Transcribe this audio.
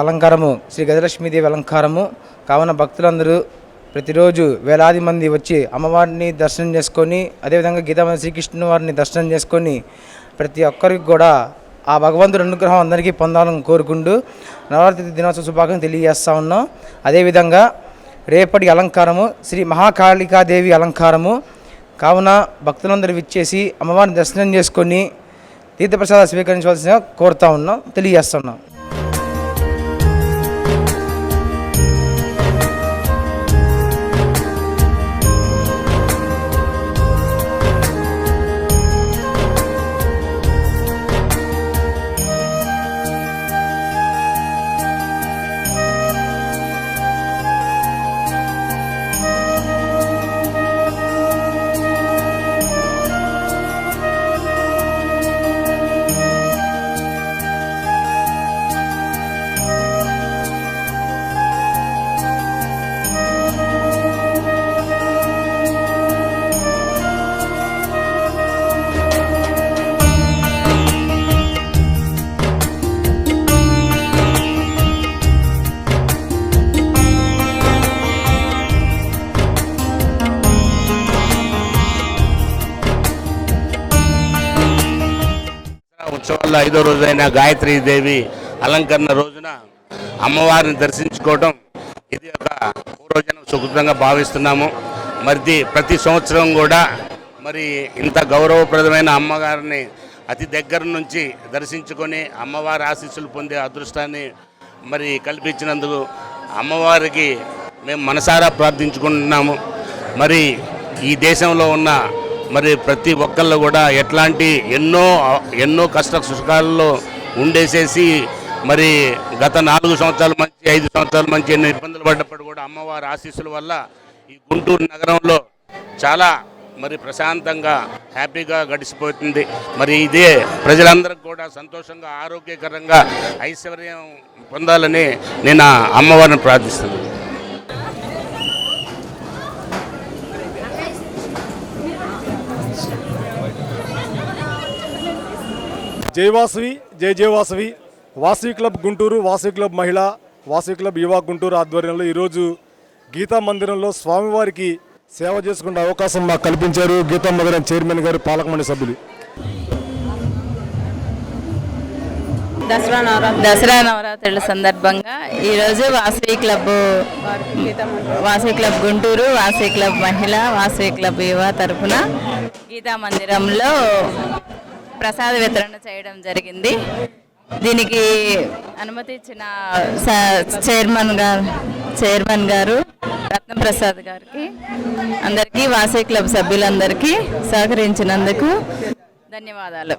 అలంకారము శ్రీ గజలక్ష్మీదేవి అలంకారము. కావున భక్తులందరూ ప్రతిరోజు వేలాది మంది వచ్చి అమ్మవారిని దర్శనం చేసుకొని అదేవిధంగా గీతామంది శ్రీకృష్ణుని వారిని దర్శనం చేసుకొని ప్రతి ఒక్కరికి కూడా ఆ భగవంతుడి అనుగ్రహం అందరికీ పొందాలని కోరుకుంటూ నవరాత్రి దినోత్సవ శుభాకాంక్షలు తెలియజేస్తా ఉన్నాం. అదేవిధంగా రేపటి అలంకారము శ్రీ మహాకాళికాదేవి అలంకారము. కావున భక్తులందరూ విచ్చేసి అమ్మవారిని దర్శనం చేసుకొని తీర్థప్రసాద స్వీకరించవలసిన కోరుతా ఉన్నాం తెలియజేస్తున్నాం ఉత్సవాల్లో ఐదో రోజైన గాయత్రీ దేవి అలంకరణ రోజున అమ్మవారిని దర్శించుకోవడం ఇది ఒక పూర్వజనం సుకృతంగా భావిస్తున్నాము. మరి ప్రతి సంవత్సరం కూడా మరి ఇంత గౌరవప్రదమైన అమ్మగారిని అతి దగ్గర నుంచి దర్శించుకొని అమ్మవారి ఆశీస్సులు పొందే అదృష్టాన్ని మరి కల్పించినందుకు అమ్మవారికి మేము మనసారా ప్రార్థించుకుంటున్నాము. మరి ఈ దేశంలో ఉన్న మరి ప్రతి ఒక్కళ్ళు కూడా ఎట్లాంటి ఎన్నో ఎన్నో కష్ట సుఖాల్లో ఉండేసేసి మరి గత నాలుగు సంవత్సరాల మంచి ఐదు సంవత్సరాల మంచి ఎన్నో ఇబ్బందులు పడ్డప్పుడు కూడా అమ్మవారి ఆశీస్సుల వల్ల ఈ గుంటూరు నగరంలో చాలా మరి ప్రశాంతంగా హ్యాపీగా గడిచిపోతుంది. మరి ఇదే ప్రజలందరికీ కూడా సంతోషంగా ఆరోగ్యకరంగా ఐశ్వర్యం పొందాలని నేను అమ్మవారిని ప్రార్థిస్తున్నాను. జై వాసవి జై జై వాసవి. వాసవి క్లబ్ గుంటూరు వాసవి క్లబ్ మహిళ వాసవి క్లబ్ యువ గుంటూరు ఆధ్వర్యంలో ఈరోజు గీతా మందిరంలో స్వామివారికి సేవ చేసుకునే అవకాశం మాకు కల్పించారు గీతా మందిరం చైర్మన్ గారు పాలకమండలి సభ్యులు. దసరా నవరాత్రి దసరా నవరాత్రుల సందర్భంగా ఈరోజు Vasavi club Vasavi club Guntur Vasavi club మహిళ వాసవి క్లబ్ యువ తరఫున గీతా మందిరంలో ప్రసాద వితరణ చేయడం జరిగింది. దీనికి అనుమతి ఇచ్చిన చైర్మన్ గారు చైర్మన్ గారు రత్నప్రసాద్ గారికి అందరికీ వాసే క్లబ్ సభ్యులందరికీ సహకరించినందుకు ధన్యవాదాలు.